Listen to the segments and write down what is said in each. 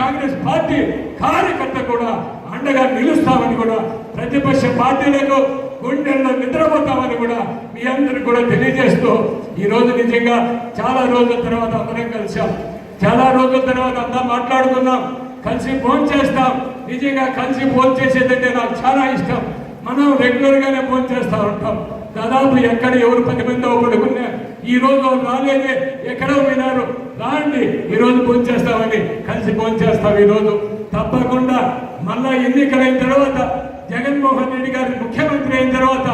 Congress party కార్యకర్త కూడా అండగా నిలుస్తామని కూడా ప్రతిపక్ష పార్టీలకు గుండెల్లో నిద్రపోతామని కూడా మీ అందరికి కూడా తెలియజేస్తూ ఈ రోజు నిజంగా చాలా రోజుల తర్వాత అందరం కలిసాం చాలా రోజుల తర్వాత అంతా మాట్లాడుకున్నాం. కలిసి ఫోన్ చేస్తాం. నిజంగా కలిసి ఫోన్ చేసేదంటే నాకు చాలా ఇష్టం. మనం రెగ్యులర్గానే ఫోన్ చేస్తూ ఉంటాం. దాదాపు ఎక్కడ ఎవరు పది మంది పడుకున్నా ఈ రోజు రాలేదే. ఎక్కడో వినారు రాండి ఈ రోజు ఫోన్ చేస్తాం. కలిసి ఫోన్ చేస్తాం ఈ రోజు తప్పకుండా మళ్ళా ఎన్నికలైన తర్వాత జగన్మోహన్ రెడ్డి గారి ముఖ్యమంత్రి అయిన తర్వాత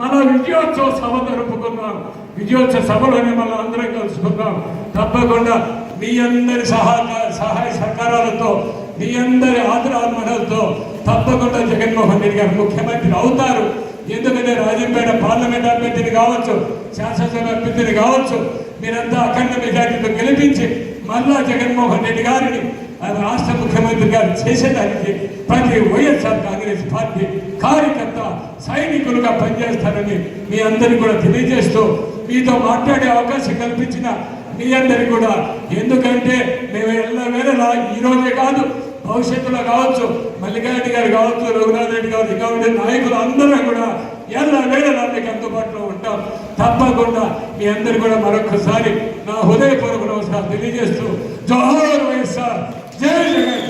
మళ్ళా విజయోత్సవ సభ జరుపుకున్నాం విజయోత్సవ సభలోనే మనం అందరం కలుసుకున్నాం తప్పకుండా మీ అందరి సహకార సహాయ సహకారాలతో మీ అందరి ఆదరాత్మలతో తప్పకుండా జగన్మోహన్ రెడ్డి గారు ముఖ్యమంత్రి అవుతారు. ఎందుకంటే రాజంపేట పార్లమెంట్ అభ్యర్థిని కావచ్చు శాసనసభ అభ్యర్థిని కావచ్చు మీరంతా అఖండ మెజార్టీతో గెలిపించి మళ్ళా జగన్మోహన్ రెడ్డి గారిని రాష్ట్ర ముఖ్యమంత్రి గారు చేసేదానికి ప్రతి వైఎస్ఆర్ కాంగ్రెస్ పార్టీ కార్యకర్త సైనికులుగా పనిచేస్తారని మీ అందరికీ కూడా తెలియజేస్తూ మీతో మాట్లాడే అవకాశం కల్పించిన మీ అందరికీ కూడా. ఎందుకంటే మేము ఎల్లవేళలా ఈరోజే కాదు భవిష్యత్తులో కావచ్చు మల్లికారెడ్డి గారు కావచ్చు రఘునాథ్ రెడ్డి గారు ఇంకా ఉండే నాయకులు అందరూ కూడా ఎలా వేళలా మీకు అందుబాటులో ఉంటాం. తప్పకుండా మీ అందరు కూడా మరొకసారి నా హృదయపూర్వక తెలియజేస్తూ జోహార్ వైఎస్ఆర్. జై జగన్.